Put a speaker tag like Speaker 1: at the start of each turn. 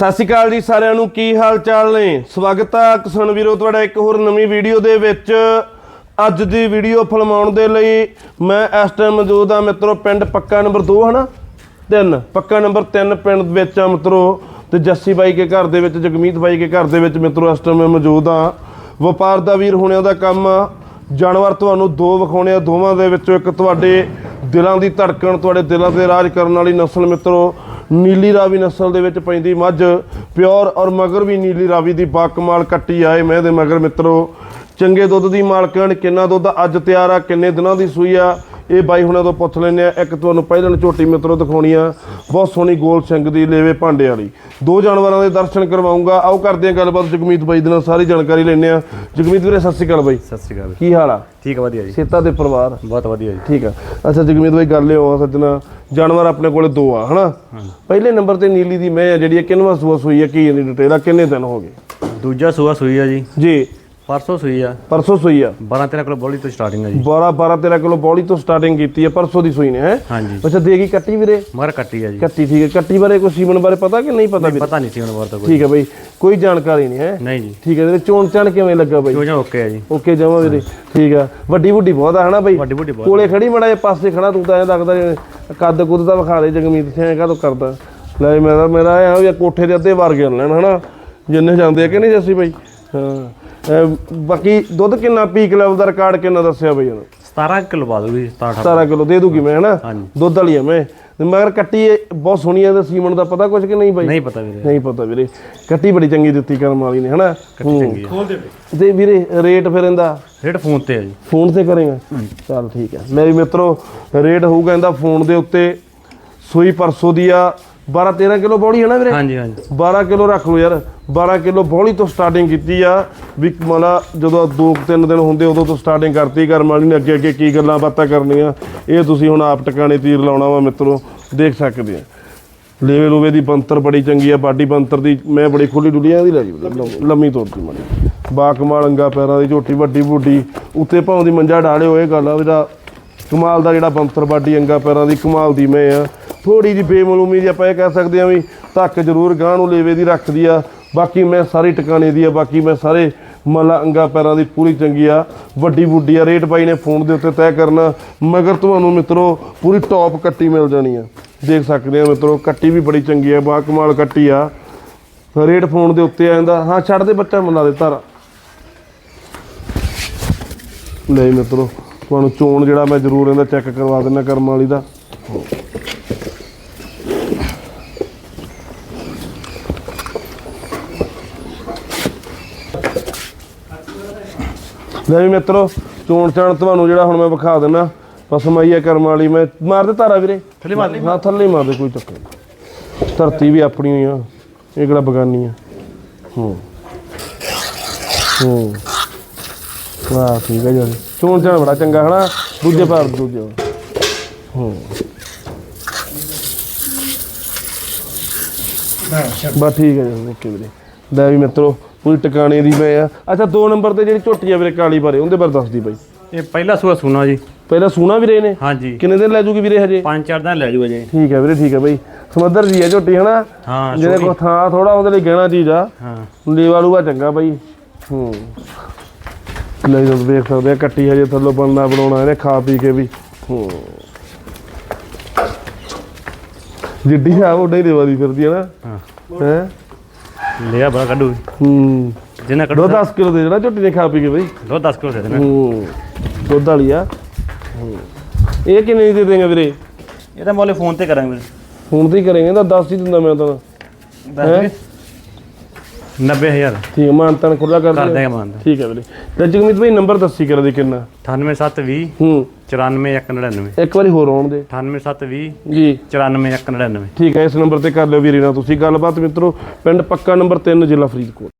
Speaker 1: ਸਤਿ ਸ਼੍ਰੀ ਅਕਾਲ ਜੀ ਸਾਰਿਆਂ ਨੂੰ, ਕੀ ਹਾਲ ਚਾਲ ਨੇ? ਸਵਾਗਤ ਹੈ ਕਿਸਾਨ ਵੀਰੋ, ਤੁਹਾਡਾ ਇੱਕ ਹੋਰ ਨਵੀਂ ਵੀਡੀਓ ਦੇ ਵਿੱਚ। ਅੱਜ ਦੀ ਵੀਡੀਓ ਫਿਲਮਾਉਣ ਦੇ ਲਈ ਮੈਂ ਇਸ ਟਾਈਮ ਮੌਜੂਦ ਹਾਂ ਮਿੱਤਰੋ, ਪਿੰਡ ਪੱਕਾ ਨੰਬਰ 2 ਹਨਾ? 3 ਪੱਕਾ ਨੰਬਰ 3 ਪਿੰਡ ਵਿੱਚ ਆ ਮਿੱਤਰੋ। ਤੇ ਜੱਸੀ ਬਾਈ ਕੇ ਘਰ ਦੇ ਵਿੱਚ, ਜਗਮੀਤ ਬਾਈ ਕੇ ਘਰ ਦੇ ਵਿੱਚ ਮਿੱਤਰੋ, ਇਸ ਟਾਈਮ ਮੈਂ ਮੌਜੂਦ ਹਾਂ ਵਪਾਰ ਦਾ ਵੀਰ ਹੋਣਿਆਂ ਦਾ ਕੰਮ ਆ। ਜਾਨਵਰ ਤੁਹਾਨੂੰ ਦੋ ਵਿਖਾਉਣੇ ਆ, ਦੋਵਾਂ ਦੇ ਵਿੱਚੋਂ ਇੱਕ ਤੁਹਾਡੇ ਦਿਲਾਂ ਦੀ ਧੜਕਣ, ਤੁਹਾਡੇ ਦਿਲਾਂ ਤੇ ਰਾਜ ਕਰਨ ਵਾਲੀ ਨਸਲ ਮਿੱਤਰੋ। ਨੀਲੀ ਰਾਵੀ ਨਸਲ ਦੇ ਵਿੱਚ ਪੈਂਦੀ ਮੱਝ, ਪਿਓਰ ਔਰ ਮਗਰ ਵੀ ਨੀਲੀ ਰਾਵੀ ਦੀ ਬਾਕਮਾਲ ਕੱਟੀ ਆਏ ਮੈਂ ਦੇ ਮਗਰ ਮਿੱਤਰੋ। ਚੰਗੇ ਦੁੱਧ ਦੀ ਮਾਲਕਣ ਕਿੰਨਾ ਦੁੱਧ ਅੱਜ ਤਿਆਰ ਆ, ਕਿੰਨੇ ਦਿਨਾਂ ਦੀ ਸੂਈ ਆ ਇਹ ਬਾਈ ਹੁਣਾਂ ਤੋਂ ਪੁੱਛ ਲੈਂਦੇ ਆ ਇੱਕ ਤੁਹਾਨੂੰ ਪਹਿਲਾਂ ਝੋਟੀ ਮਿੱਤਰੋ ਦਿਖਾਉਣੀ ਆ। ਬਹੁਤ ਸੋਹਣੀ ਗੋਲ ਸਿੰਘ ਦੀ ਲੇਵੇ ਭਾਂਡੇ ਵਾਲੀ। ਦੋ ਜਾਨਵਰਾਂ ਦੇ ਦਰਸ਼ਨ ਕਰਵਾਉਂਗਾ। ਆਓ ਕਰਦੇ ਆ ਗੱਲਬਾਤ। ਜਗਮੀਤ ਬਾਈ ਦੇ ਨਾਲ ਸਾਰੀ ਜਾਣਕਾਰੀ ਲੈਂਦੇ ਆ ਜਗਮੀਤ ਵੀਰੇ ਸਤਿ ਸ਼੍ਰੀ ਅਕਾਲ ਬਾਈ।
Speaker 2: ਸਤਿ ਸ਼੍ਰੀ ਅਕਾਲ।
Speaker 1: ਕੀ ਹਾਲ ਆ?
Speaker 2: ਠੀਕ ਆ ਵਧੀਆ ਜੀ।
Speaker 1: ਸੇਤਾ ਦੇ ਪਰਿਵਾਰ?
Speaker 2: ਬਹੁਤ ਵਧੀਆ ਜੀ।
Speaker 1: ਠੀਕ ਆ। ਅੱਛਾ ਜਗਮੀਤ ਬਾਈ ਗੱਲ ਇਹ ਆ ਸੱਜਣਾ ਜਾਨਵਰ ਆਪਣੇ ਕੋਲੇ ਦੋ ਆ ਹਨਾ? ਪਹਿਲੇ ਨੰਬਰ ਤੇ ਨੀਲੀ ਦੀ ਮੈਂ ਆ ਜਿਹੜੀ ਕਿੰਨਵਾ ਸੂਆ ਸੂਈ ਆ ਕੀ ਇਹਦੀ ਡਿਟੇਲ ਆ? ਕਿੰਨੇ ਦਿਨ ਹੋ ਗਏ?
Speaker 2: ਦੂਜਾ ਸੂਆ ਸੂਈ ਆ ਜੀ।
Speaker 1: ਜੀ।
Speaker 2: ਪਰਸੋਂ ਸੂਈ ਆ।
Speaker 1: ਪਰਸੋਂ ਸੂਈ ਆ।
Speaker 2: 12 13 ਕਿਲੋ ਬੋਲੀ ਤੋਂ ਸਟਾਰਟਿੰਗ ਆ ਜੀ।
Speaker 1: 12 12 13 ਕਿਲੋ ਬੌਲੀ ਤੋਂ ਸਟਾਰਟਿੰਗ ਕੀਤੀ ਆ ਪਰਸੋਂ ਦੀ ਸੂਈ ਨੇ ਹੈ?
Speaker 2: ਹਾਂਜੀ।
Speaker 1: ਅੱਛਾ ਦੇਗੀ ਕੱਟੀ ਵੀਰੇ?
Speaker 2: ਮਗਰ ਕੱਟੀ ਆ ਜੀ।
Speaker 1: ਕੱਟੀ ਠੀਕ ਹੈ ਕੱਟੀ ਬਾਰੇ ਕੋਈ ਸੀਮਨ ਬਾਰੇ ਪਤਾ ਕਿ ਨਹੀਂ ਪਤਾ ਵੀਰੇ?
Speaker 2: ਪਤਾ ਨਹੀਂ ਸੀ ਹੁਣ ਵਰਤਾ ਕੋਈ।
Speaker 1: ਠੀਕ ਹੈ ਬਈ ਕੋਈ ਜਾਣਕਾਰੀ ਨਹੀਂ ਹੈ?
Speaker 2: ਨਹੀਂ ਜੀ।
Speaker 1: ਠੀਕ ਹੈ ਵੀਰੇ ਚੋਣ ਚਾਣ ਕਿਵੇਂ ਲੱਗਾ ਬਈ?
Speaker 2: ਜਾਂ ਓਕੇ ਆ ਜੀ।
Speaker 1: ਓਕੇ ਜਮਾ ਵੀਰੇ ਠੀਕ ਆ। ਵੱਡੀ ਵੱਡੀ ਬਹੁਤ ਆ ਹਨਾ ਬਈ?
Speaker 2: ਵੱਡੀ ਵੱਡੀ ਬਹੁਤ
Speaker 1: ਕੋਲੇ ਖੜੀ ਮੜਾ ਜੇ ਪਾਸੇ ਖੜਾ ਤੂੰ ਤਾਂ ਐਂ ਲੱਗਦਾ ਜਿਵੇਂ ਕੱਦ ਕੁੱਦ ਦਾ ਵਿਖਾ ਦੇ ਜਗਮੀਤ ਸਿੰਘ ਕਾਹਤੋਂ ਕਰਦਾ। ਲੈ ਮੇਰਾ ਮੇਰਾ ਇਹ ਆ ਵੀ ਕੋਠੇ ਦੇ ਅੱਧੇ ਵਰ ਗਿਣ ਲੈਣ ਹਨਾ? ਜਿੰਨੇ ਜਾਂਦੇ ਆ ਕਿ ਨਹੀਂ ਜੱਸੀ ਬਈ? ਹਾਂ। ਅਹ ਬਾਕੀ ਦੁੱਧ ਕਿੰਨਾ ਪੀਕ ਲੈਵਲ ਦਾ ਰਿਕਾਰਡ ਕਿੰਨਾ ਦੱਸਿਆ ਬਈ ਉਹਨੇ?
Speaker 2: 17 ਕਿਲੋ ਪਾ ਦੂਗੀ 17
Speaker 1: 17 ਕਿਲੋ ਦੇ ਦੂਗੀ ਮੈਂ ਹਨਾ?
Speaker 2: ਹਾਂਜੀ।
Speaker 1: ਦੁੱਧ ਵਾਲੀ ਆ ਮੈਂ। ਤੇ ਮਗਰ ਕੱਟੀ ਇਹ ਬਹੁਤ ਸੋਹਣੀ ਆ ਤੇ ਸੀਮਨ ਦਾ ਪਤਾ ਕੁਝ ਕਿ ਨਹੀਂ ਬਾਈ?
Speaker 2: ਨਹੀਂ ਪਤਾ ਵੀਰੇ।
Speaker 1: ਨਹੀਂ ਪਤਾ ਵੀਰੇ। ਕੱਟੀ ਬੜੀ ਚੰਗੀ ਦਿੱਤੀ ਕਰਮ ਵਾਲੀ ਨੇ ਹਨਾ?
Speaker 2: ਕੱਟੀ ਚੰਗੀ ਆ।
Speaker 1: ਤੇ ਵੀਰੇ ਰੇਟ ਫਿਰ ਇਹਦਾ?
Speaker 2: ਰੇਟ ਫੋਨ ਤੇ ਆ ਜੀ।
Speaker 1: ਫੋਨ ਤੇ ਕਰੇਗਾ? ਚੱਲ ਠੀਕ ਹੈ ਮੇਰੇ ਮਿੱਤਰੋ ਰੇਟ ਹੋਊਗਾ ਇਹਦਾ ਫੋਨ ਦੇ ਉੱਤੇ ਸੂਈ ਪਰਸੋਂ ਦੀ ਆ 12 13 ਕਿਲੋ ਬੌੜੀ ਹੈ ਨਾ ਵੀਰੇ?
Speaker 2: ਹਾਂਜੀ ਹਾਂਜੀ।
Speaker 1: 12 ਕਿਲੋ ਰੱਖ ਲਓ ਯਾਰ। 12 ਕਿਲੋ ਬੌਲੀ ਤੋਂ ਸਟਾਰਟਿੰਗ ਕੀਤੀ ਆ। ਵੀ ਮਲਾ ਜਦੋਂ 2-3 ਦਿਨ ਹੁੰਦੇ ਉਦੋਂ ਤੋਂ ਸਟਾਰਟਿੰਗ ਕਰਤੀ ਕਰਮ ਵਾਲੀ ਨੇ ਅੱਗੇ ਅੱਗੇ ਕੀ ਗੱਲਾਂ ਬਾਤਾਂ ਕਰਨੀਆਂ। ਇਹ ਤੁਸੀਂ ਹੁਣ ਆਪ ਟਿਕਾਣੇ ਤੀਰ ਲਾਉਣਾ ਵਾ ਮਿੱਤਰੋ ਦੇਖ ਸਕਦੇ ਆ। ਲੇਵੇ ਲੂਵੇ ਦੀ ਬੰਤਰ ਬੜੀ ਚੰਗੀ ਆ ਬਾਡੀ ਬੰਤਰ ਦੀ ਮੈਂ ਬੜੀ ਖੁੱਲੀ ਡੁੱਲੀਆਂ ਦੀ ਲੈ ਜੀ ਲੰਮ- ਤੋਰਤੀ ਮਾੜੀ। ਬਾ ਕਮਾਲ ਅੰਗਾ ਪੈਰਾਂ ਦੀ ਝੋਟੀ ਵੱਡੀ ਬੁੱਢੀ ਉੱਤੇ ਭਾਉਂ ਦੀ ਮੰਜਾ ਢਾਲਿਓ ਇਹ ਗੱਲ ਆ ਇਹਦਾ ਕਮਾਲ ਦਾ ਜਿਹੜਾ ਬੰਤਰ ਬਾਡੀ ਅੰਗਾ ਪੈਰਾਂ ਦੀ ਕਮਾਲ ਦੀ ਮੈਂ ਆ। ਥੋੜੀ ਜਿਹੀ ਬੇਮਲੂਮੀ ਜੀ ਆਪਾਂ ਇਹ ਕਹਿ ਸਕਦੇ ਆ ਵੀ ਧੱਕ ਜ਼ਰੂਰ ਗਾਂ ਨੂੰ ਲੇਵੇ ਦੀ ਰੱਖਦੀ ਆ। ਬਾਕੀ ਮੈਂ ਸਾਰੀ ਟਿਕਾਣੇ ਦੀ ਆ, ਬਾਕੀ ਮੈਂ ਸਾਰੇ ਮਲਾ ਅੰਗਾ ਪੈਰਾਂ ਦੀ ਪੂਰੀ ਚੰਗੀ ਆ। ਵੱਡੀ ਬੁੱਢੀ ਆ, ਰੇਟ ਬਾਈ ਨੇ ਫੋਨ ਦੇ ਉੱਤੇ ਤੈਅ ਕਰਨਾ। ਮਗਰ ਤੁਹਾਨੂੰ ਮਿੱਤਰੋ, ਪੂਰੀ ਟੌਪ ਕੱਟੀ ਮਿਲ ਜਾਣੀ ਆ। ਦੇਖ ਸਕਦੇ ਆ ਮਿੱਤਰੋ, ਕੱਟੀ ਵੀ ਬੜੀ ਚੰਗੀ ਆ ਬਾ ਕਮਾਲ ਕੱਟੀ ਆ। ਰੇਟ ਫੋਨ ਦੇ ਉੱਤੇ ਆ ਜਾਂਦਾ। ਹਾਂ, ਛੱਡ ਦੇ ਬੱਚਾ, ਮਲਾ ਦੇ ਧਾਰਾ। ਨਹੀਂ ਮਿੱਤਰੋ, ਤੁਹਾਨੂੰ ਚੋਣ ਜਿਹੜਾ ਮੈਂ ਜ਼ਰੂਰ ਇਹਦਾ ਚੈੱਕ ਕਰਵਾ ਦਿੰਦਾ ਕਰਮ ਵਾਲੀ ਦਾ। ਲੈ ਵੀ ਮਿੱਤਰੋ ਚੋਣ ਚਾਣ ਤੁਹਾਨੂੰ ਜਿਹੜਾ ਹੁਣ ਮੈਂ ਵਿਖਾ ਦਿੰਦਾ ਬਸ ਮਈਆ ਕਰਮ ਵਾਲੀ ਮੈਂ ਮਾਰ ਦੇ ਧਾਰਾ ਵੀਰੇ।
Speaker 2: ਥੱਲੇ ਮਾਰ
Speaker 1: ਹਾਂ ਥੱਲੇ ਮਾਰ ਦੇ ਕੋਈ ਚੱਕਰ ਨਹੀਂ। ਧਰਤੀ ਵੀ ਆਪਣੀ ਹੋਈ ਆ ਇਹ ਕਿਹੜਾ ਬਗਾਨੀ ਆ। ਹੂੰ। ਹੂੰ। ਵਾਹ ਠੀਕ ਹੈ ਜੀ। ਚੋਣ ਚਾਣ ਬੜਾ ਚੰਗਾ ਹਨਾ? ਦੂਜੇ ਭਾਰ ਦੂਜੇ ਹੂੰ। ਬਸ ਠੀਕ ਹੈ ਜੀ ਓਕੇ ਵੀਰੇ। ਲੈ ਵੀ ਮਿੱਤਰੋ ਪੂਰੀ ਟਿਕਾਣੇ ਦੀ ਮੈਂ ਆ। ਅੱਛਾ ਦੋ ਨੰਬਰ ਤੇ ਜਿਹੜੀ ਝੋਟੀ ਆ ਵੀਰੇ ਕਾਲੀ ਬਾਰੇ ਉਹਦੇ ਬਾਰੇ ਦੱਸਦੀ ਬਾਈ।
Speaker 2: ਇਹ ਪਹਿਲਾ ਸੂਆ ਸੁਣਾ ਜੀ।
Speaker 1: ਪਹਿਲਾਂ ਸੂਣਾ ਵੀਰੇ ਨੇ
Speaker 2: ਹਾਂਜੀ।
Speaker 1: ਕਿੰਨੇ ਦਿਨ ਲੈ ਜੂਗੀ ਵੀਰੇ ਹਜੇ?
Speaker 2: ਪੰਜ ਚਾਰ ਦਿਨ ਲੈ ਜੀ
Speaker 1: ਠੀਕ ਹੈ ਵੀਰੇ ਠੀਕ ਹੈ ਬਾਈ। ਸਮੁੰਦਰ ਜੀ ਹੈ ਝੋਟੀ ਹਨਾ?
Speaker 2: ਹਾਂ
Speaker 1: ਜਿਹਦੇ ਕੋ ਥਾਂ ਥੋੜਾ ਉਹਦੇ ਲਈ ਗਹਿਣਾ ਚੀਜ਼ ਆ।
Speaker 2: ਹਾਂ।
Speaker 1: ਲੇਵਾ ਲੂਆ ਚੰਗਾ ਬਾਈ। ਹੂੰ। ਲੈ ਜਦੋਂ ਵੇਖ ਸਕਦੇ ਆ ਕੱਟੀ ਹਜੇ ਥੱਲੋਂ ਬਣਨਾ ਬਣਾਉਣਾ ਇਹਨੇ ਖਾ ਪੀ ਕੇ ਵੀ। ਹੂੰ। ਜਿੱਡੀ ਆ ਉਹ ਨਹੀਂ ਦੇਵਾਦੀ ਫਿਰਦੀ ਹੈ ਨਾ।
Speaker 2: ਹਾਂ।
Speaker 1: ਹੈ?
Speaker 2: ਲਿਆ ਬੜਾ ਕੱਢੂ।
Speaker 1: ਹੂੰ।
Speaker 2: ਜਿੰਨਾ ਕੱਢੂ
Speaker 1: ਦੋ 10 ਕਿਲੋ ਦੇ ਜਿਹੜਾ ਝੋਟੀ ਨੇ ਖਾ ਪੀ ਕੇ ਬਈ।
Speaker 2: ਦੋ 10 ਕਿਲੋ ਦੇ ਦੇਣਾ।
Speaker 1: ਹੂੰ ਦੁੱਧ ਵਾਲੀ ਆ। ਹੂੰ। ਇਹ ਕਿੰਨੇ ਦੀ ਦੇ ਦੇਂਗੇ ਵੀਰੇ?
Speaker 2: ਇਹਦਾ ਮੁੱਲ ਫੋਨ ਤੇ ਕਰਾਂਗੇ ਵੀਰੇ।
Speaker 1: ਹੁਣ ਤੇ ਹੀ ਕਰੇਂਗੇ ਤਾਂ 10 ਹੀ ਦਿੰਦਾ ਮੈਂ ਤਾਂ।
Speaker 2: ਵੀਰੇ 90000
Speaker 1: ਠੀਕ ਹੈ ਮਾਨਤਨ ਖੁੱਲਾ ਕਰ
Speaker 2: ਕਰ ਮੰਨ
Speaker 1: ਠੀਕ ਹੈ ਵੀਰੇ। ਤੇ ਜਗਮੀਤ ਭਾਈ ਨੰਬਰ ਦੱਸੀ ਕਰ ਦੇ ਕਿੰਨਾ।
Speaker 2: 98720
Speaker 1: ਹੂੰ।
Speaker 2: 94199
Speaker 1: ਇੱਕ ਵਾਰੀ ਹੋਰ ਆਉਣ ਦੇ।
Speaker 2: 98720
Speaker 1: ਜੀ।
Speaker 2: 94199
Speaker 1: ਠੀਕ ਹੈ ਇਸ ਨੰਬਰ ਤੇ ਕਰ ਲਿਓ ਵੀਰੇ ਨਾਲ ਤੁਸੀਂ ਗੱਲਬਾਤ ਮਿੱਤਰੋ ਪਿੰਡ ਪੱਕਾ ਨੰਬਰ 3 ਜ਼ਿਲ੍ਹਾ ਫਰੀਦਕੋਟ।